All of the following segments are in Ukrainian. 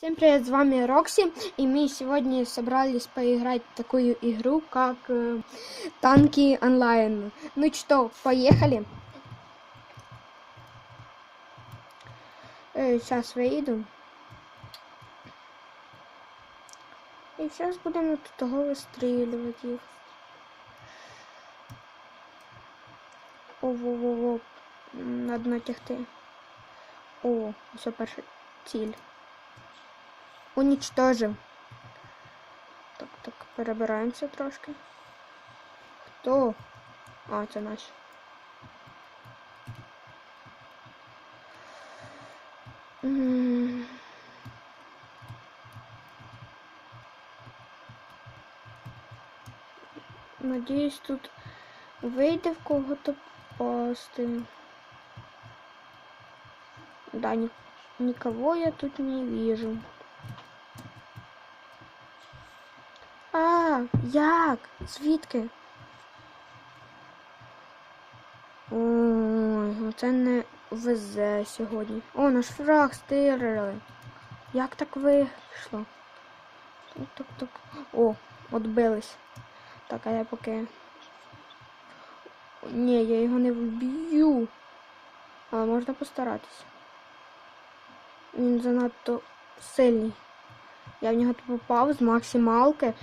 Всем привет, с вами Рокси, и мы сегодня собрались поиграть в такую игру, как э, Танки онлайн. Ну что, поехали? сейчас выйду. И сейчас будем тут того выстреливать их. О-во-во-во. Надо натягти. О, все перша ціль. Уничтожим. Так, так, перебираємося трошки. Хто? А, це наші. Надіюсь, тут вийде в кого-то пасти. Да, ни- никого я тут не вижу. Як? Звідки? Ой, це не везе сьогодні. О, наш фраг стирили. Як так вийшло? Так. О, отбились. Так, а я поки. Ні, я його не вб'ю. Але можна постаратися. Він занадто сильний. Я в нього попав з максималки.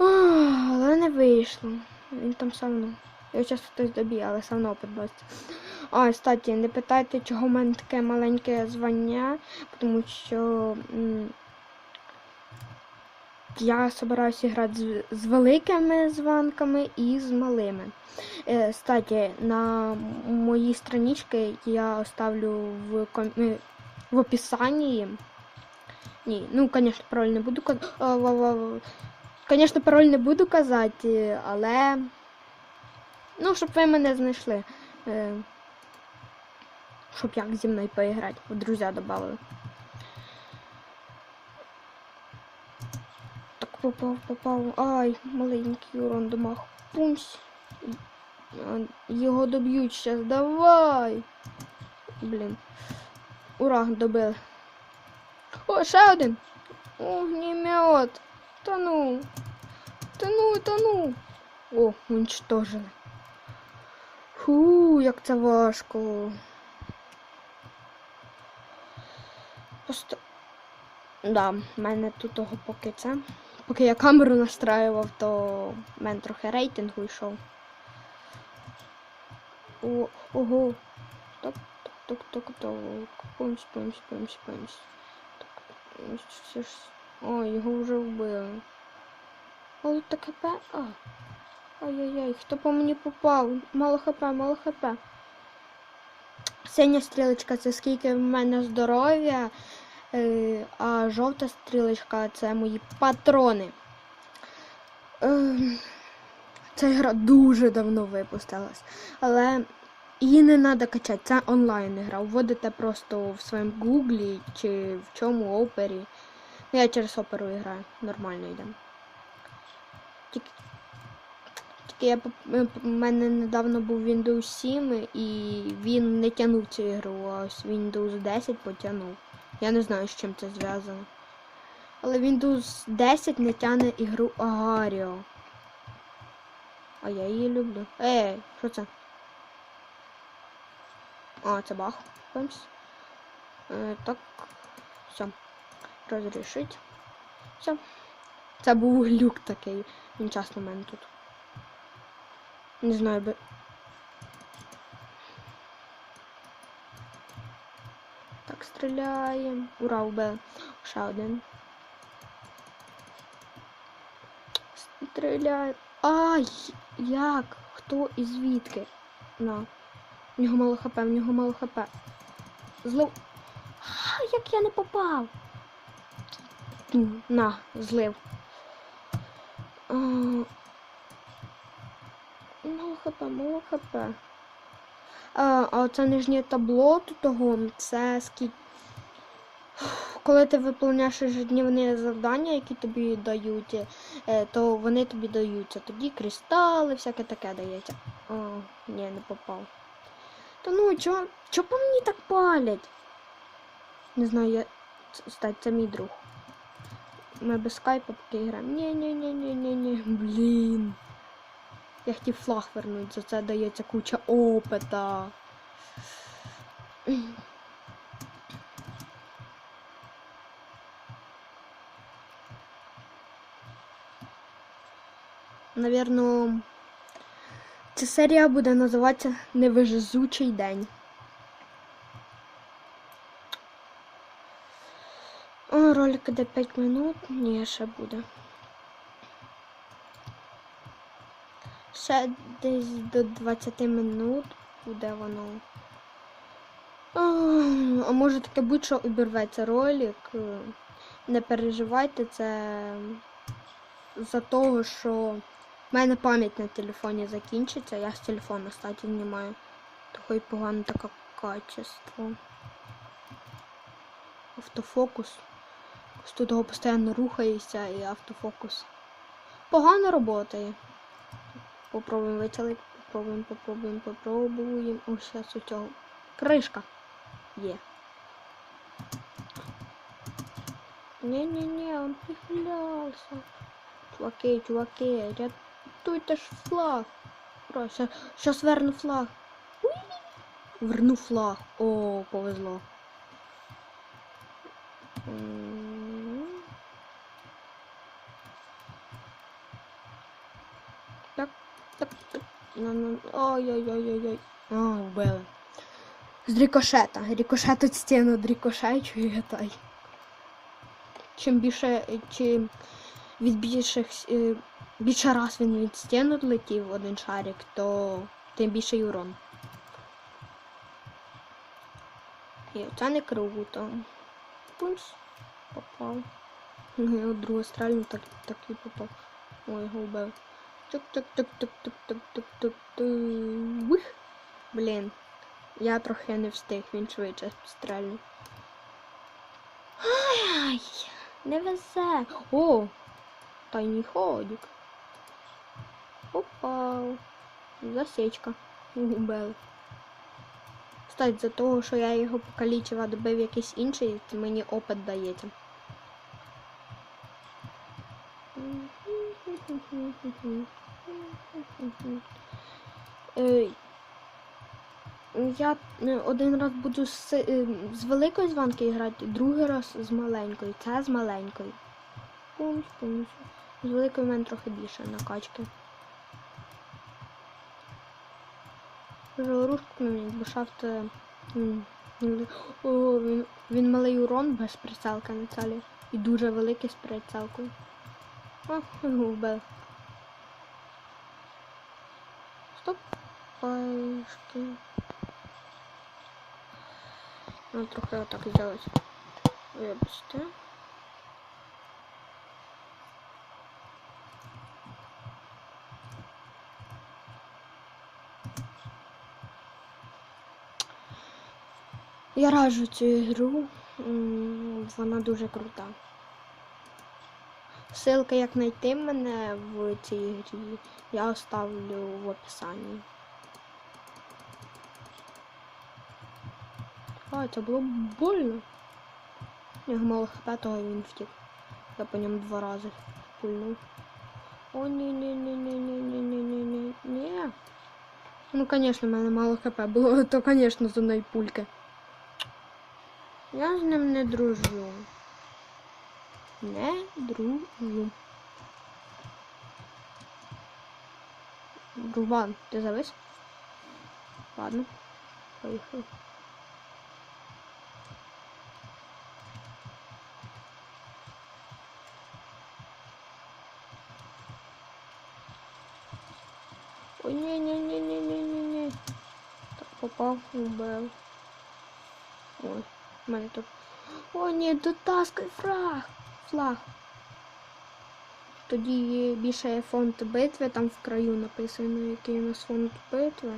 Але не вийшло. Він там все одно. Його часто хтось доб'є, але все одно підбасться. А, кстати, не питайте, чого в мене таке маленьке звання, тому що я збираюся грати з, з великими званками і з малими. Е, Кстати, на моїй страничці я оставлю в, е, в описанні. Ні, ну, звісно, пароль не буду казати. Звісно, пароль не буду казати, але. Ну, щоб ви мене знайшли. Е, Щоб як зі мною поіграти, в друзі додали. Так попав, попав. Ай, маленький урон домах. Пумсь. Його доб'ють зараз. Давай. Блін. Ура, добили. О, ще один. Огнемет. Тону. Тону, тону. О, уничтожили. Фу, як це важко. Просто. Да, в мене тут того поки це. Поки я камеру настраював, то в мене трохи рейтингу йшов. О, ого. Так, так, так, так, так. Помсь, помсь, помсь, помсь. Так, це ж. О, його вже вбили. Але так хп. Ай-яй-яй, хто по мені попав? Мало хп, мало хп. Синя стрілочка це скільки в мене здоров'я, е, а жовта стрілочка це мої патрони. Ем, Ця гра дуже давно випустилась, але її не треба качати, це онлайн гра. Вводите просто в своєму гуглі чи в чому опері. Ну, я через оперу граю, нормально йде. Тільки тільки я у мене недавно був Windows 7 і він не тягнув цю ігру, а ось Windows 10 потягнув. Я не знаю, з чим це зв'язано. Але Windows 10 не тягне ігру Агаріо. А я її люблю. Ей, що це? А, це бах. Е, так. Все. Розрішить. Все. Це був глюк такий. Він часто в мене тут. Не знаю би. Так, стріляємо. Ура, вбили. Ще один. Стріляємо. Ай! Як? Хто і звідки? На. В нього мало хп, в нього мало хп. Злив. А, як я не попав? На, злив. А, Мало хп, мало хп. А, а оце нижнє табло того, це скільки. Коли ти виповняєш ежедневні завдання, які тобі дають, е, то вони тобі даються. Тоді кристали, всяке таке дається. О, ні, не попав. Та ну, чо, чо по мені так палять? Не знаю, я Стать, це мій друг. Ми без скайпа поки граємо. ні Блін. Я хотів флаг вернуть, за це дається куча опита. Навірно, ця серія буде називатися Невижезучий день. О, ролик іде 5 минут. Ні, ще буде. Ще десь до 20 минут буде воно. А, може таке будь-що обірветься ролик. Е, Не переживайте, це за того, що в мене пам'ять на телефоні закінчиться. Я з телефона, кстати, знімаю. Таке й погане таке качество. Автофокус. Тут його постійно рухається і автофокус. Погано роботає. Попробуємо вицілити. Попробуємо, попробуємо, попробуємо. Ось зараз у цього. Кришка. Є. Не-не-не, он прихилялся. Чуваки, чуваки, рятуйте ж флаг. Щас верну флаг. Верну флаг. О, повезло. М. Так, так, так. Ну, ну, Ой-ой-ой-ой-ой. А, вбили. З рикошета. Рикошет від стіну рикошечує та й. Чим більше, чим від більших, е, більше раз він від стіну летів один шарик, то тим більший урон. І це не круто. Пумс. Попав. Я другу стрельну, так, так і попав. Ой, його вбив. Тук-тук-тук-тук-тук-тук-тук-тук. Блін. Я трохи не встиг, він швидше стрельний. Ай! Не везе! О! Тайний ходик. Упав. Засічка. Губели. Кстати, за того, що я його покалічив, а добив якийсь інший, мені опит дається. Е, Я е, один раз буду з, е, з великої званки грати, другий раз з маленької. Це з маленької. З великої в мене трохи більше накачки. Жалорушку мені, бо шафт. О, він, він малий урон без прицелки на цілі. І дуже великий з прицелкою. О, його вбив. Стоп. Пашки. Ну, трохи отак зробити. Вибачте. Я раджу цю ігру. Вона дуже крута. Ссылка, як знайти мене в цій грі, я оставлю в описанні. А, це було больно. У нього мало хп, того він втік. Я по ньому два рази пульнув. О, ні ні ні ні ні ні ні ні ні ні Ну, конечно, в мене мало хп було, то, конечно, з одної пульки. Я з ним не дружу не дружу. Рубан, ты завис? Ладно, поехали. Ой, не-не-не-не-не-не-не. Так, попал, убил. Ой, мене тут. нет, ні, таскай фраг! Флаг. Тоді більше є фонд битви, там в краю написано, який у нас фонд битви.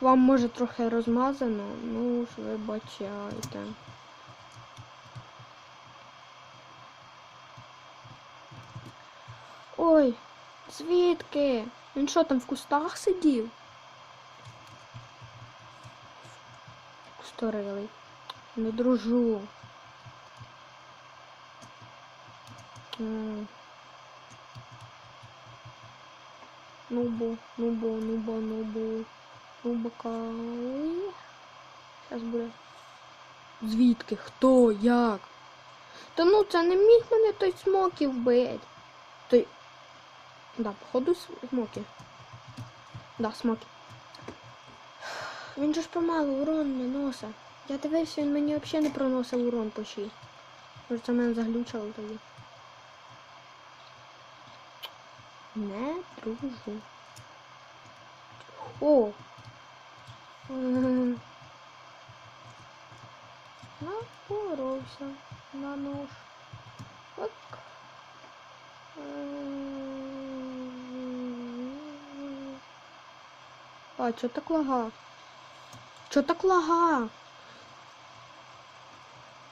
Вам може трохи розмазано, ну ж вибачайте. Ой, звідки? Він що там в кустах сидів? Кусторилий. Не дружу. М. Нубо, нубо, нубо, нубо. Нубака. Зараз буде. Звідки? Хто? Як? Та ну це не міг мене той смокі вбити. Той. Да, походу смокі. Да, смокі. Він же ж помалу урон не носить. Я дивився, він мені взагалі не проносив урон почти. Може це мене заглючило тоді. Не дружу. О! Напоровся на нож. Так. А, чо так лага? Чо так лага?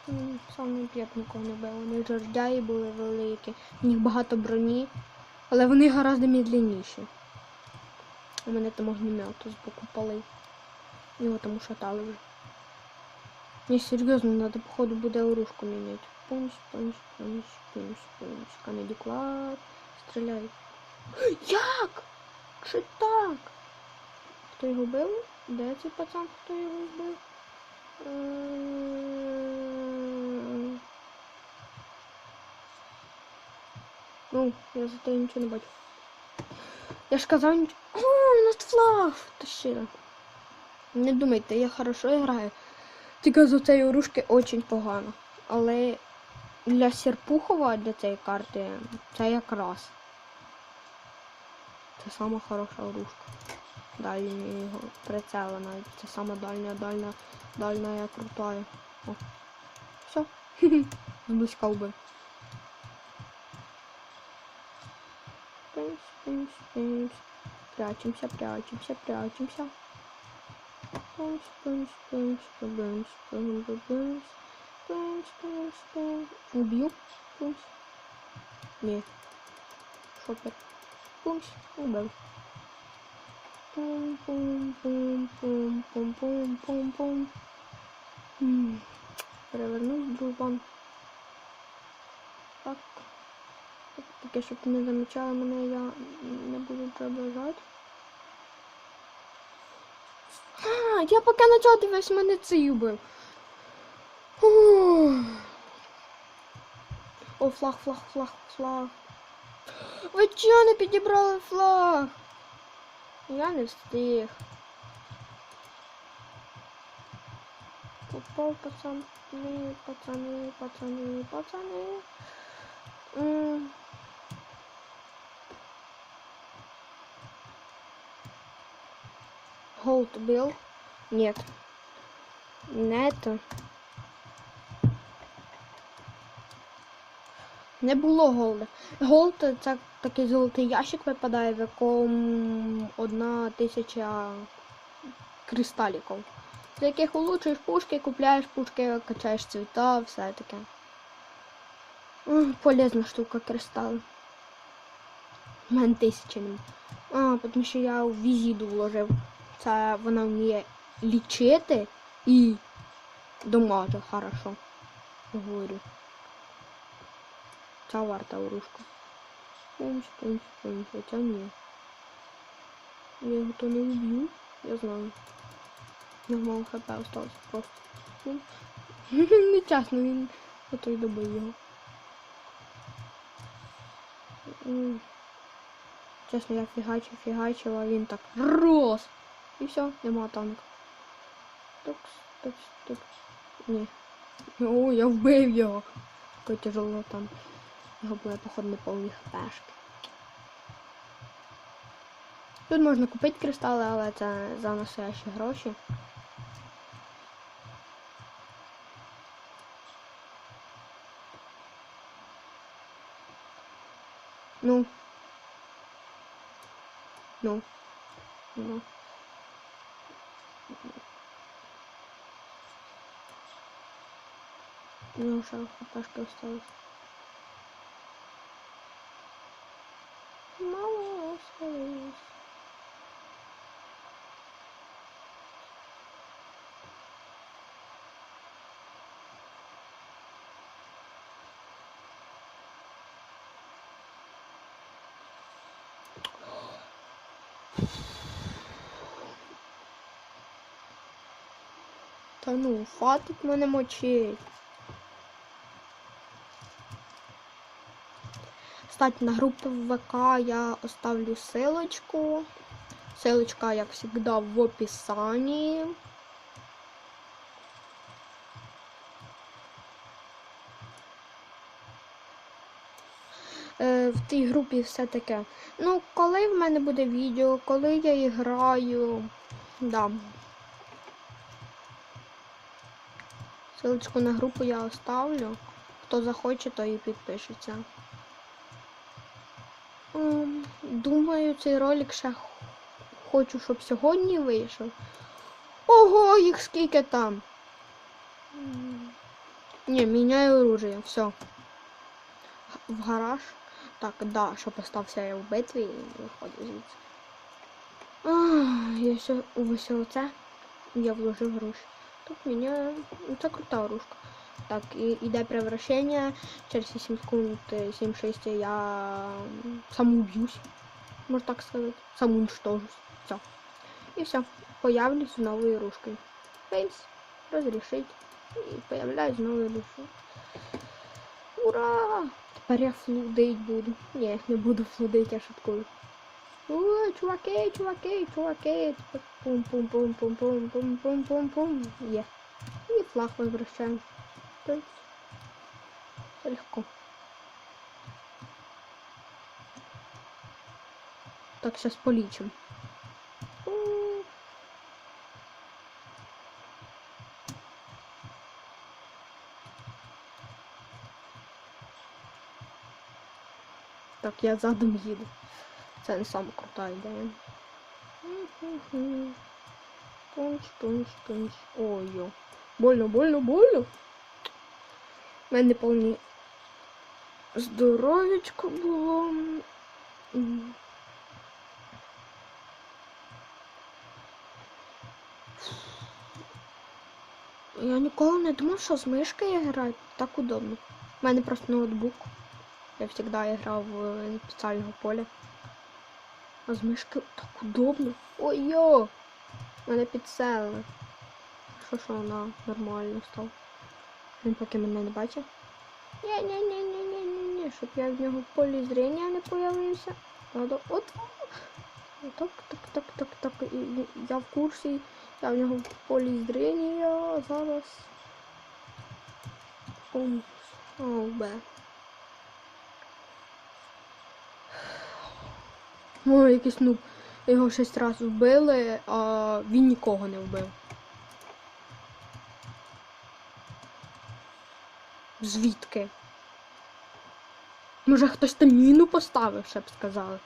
М, Сам не п'ят нікого не бив. Вони жордяї були великі. У них багато броні, але вони гораздо медленніші. У мене там огнемет з боку палив. Його там ушатали вже. Ні, серйозно, треба, походу, буде оружку міняти. Пунш, пунш, пунш, пунш, пунш. Камеді клад. Стріляй. Як? Чи так? Хто його бив? Де цей пацан, хто його вбив? Ну, я за те нічого не бачу. Я ж казав нічого. О, у нас флаг втащила. Не думайте, я хорошо граю. Тільки з цієї оружки очень погано. Але для Серпухова, для цієї карти, це якраз. Це сама хороша оружка. Дальня його прицела навіть. Це сама дальня, дальня, дальня крутая. О. Все. Зблизька вбив. пимс, пимс. Прячемся, прячемся, прячемся. Пимс, пимс, пимс, пимс, пимс, пимс, пимс, пимс, пимс. Убью. Пимс. Не. Шопер. Пимс. Убив. Пум, пум, пум, пум, пум, пум, пум, пум. М. Перевернусь, дружбан. Таке, щоб не замічали мене, я не буду приближати. А, я поки почав дивився, мене цей убив. О, флаг, флаг, флаг, флаг. Ви чого не підібрали флаг? Я не встиг. Попав пацани, пацани, пацани, пацани. М. Голд был? Нет. Не это. Не було голда. Голд це такий золотий ящик випадає, в якому одна тисяча кристаліків. З яких улучшуєш пушки, купляєш пушки, качаєш цвіта, все таке. Полезна штука кристали. У мене тисячі нема. А, тому що я в візіду вложив. Це вона вміє лічити і домаже хорошо. Говорю. Ця варта оружка. Пумс, пумс, пумс, хоча ні. Я його то не вб'ю, я знаю. Мало хп осталось просто. Пум. Нечесно, він ото й добив його. Чесно, я фігачив, фігачив, а він так рос. І все, нема танка. Тукс, тукс, тукс. Ні. О, я вбив його. Такий тяжело там. Його були, походу, не повні хпшки. Тут можна купити кристали, але це за настоящі гроші. Ну. Ну. шаров какашки осталось. Мало осталось. Та ну, хватить мене мочить. Кстати, на группу ВК я оставлю ссылочку. Ссылочка, як всегда, в описании. Е, в тій групі все таке. Ну, коли в мене буде відео, коли я граю. Да. Ссылочку на групу я оставлю. Хто захоче, то і підпишеться. Ем, Думаю, цей ролик ще хочу, щоб сьогодні вийшов. Ого, їх скільки там. Ні, міняю оружие, все. В гараж. Так, да, щоб остався я в битві і виходив звідси. Ах, я все, ось оце я вложив гроші. Тут міняю. Це крута оружка. Так, і йде превращення. Через 7 секунд, 7-6 я м, самоуб'юсь. Можна так сказати. Самоуничтожусь. Все. І все. Появлюсь з новою ружкою. Фейс. Розрішить. І появляюсь з новою ружкою. Ура! Тепер я флудить буду. Ні, не буду флудить, я шуткую. О, чуваки, чуваки, чуваки. Пум-пум-пум-пум-пум-пум-пум-пум-пум. Є. І флаг возвращаем. Есть легко. Так, сейчас полечим. Так, я задом їду. Це не саме крута ідея. Тунч, тунч, тунч. Ой-ой. Больно, больно, больно. У мене повні здоров'ячко було. Я ніколи не думав, що з мишкою грати так удобно. У мене просто ноутбук. Я завжди грав в спеціального поля. А з мишки так удобно. Ой-йо! Мене підселили. Що що вона нормально став. Він поки мене не бачив. ні ні ні ні ні ні ні щоб я в нього в полі зрення не появився. Надо от. Так, так, так, так, так. Я в курсі. Я в нього в полі зрення зараз. Пум. О, бе. Ой, якийсь нуб. Його шість разів вбили, а він нікого не вбив. Звідки? Може хтось там міну поставив, ще б сказали.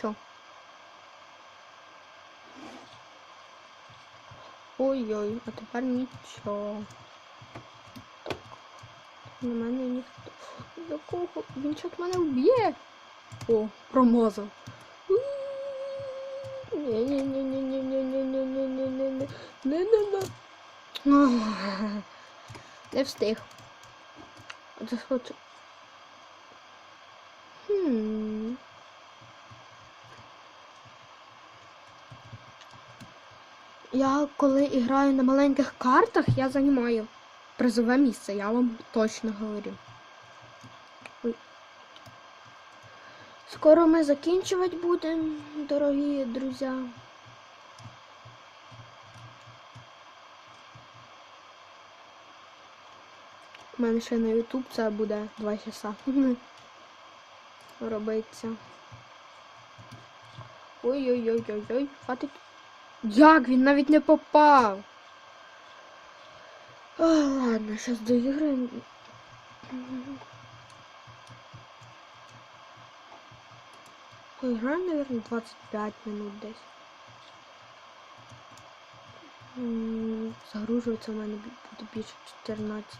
Чо? Ой-ой, а тепер нічого. На мене ніхто. До кого? Він чок мене вб'є. О, промазав. Не встиг. А це хочу. Хм. Я коли граю на маленьких картах, я займаю призове місце, я вам точно говорю. Скоро ми закінчувати будемо, дорогі друзі. У мене ще на YouTube це буде 2 часа. Робиться. Ой-ой-ой-ой-ой, хватить. Як він навіть не попав? О, ладно, зараз доіграємо. Поиграем, наверное, 25 минут десь. Загруживается в мене буде більше 14.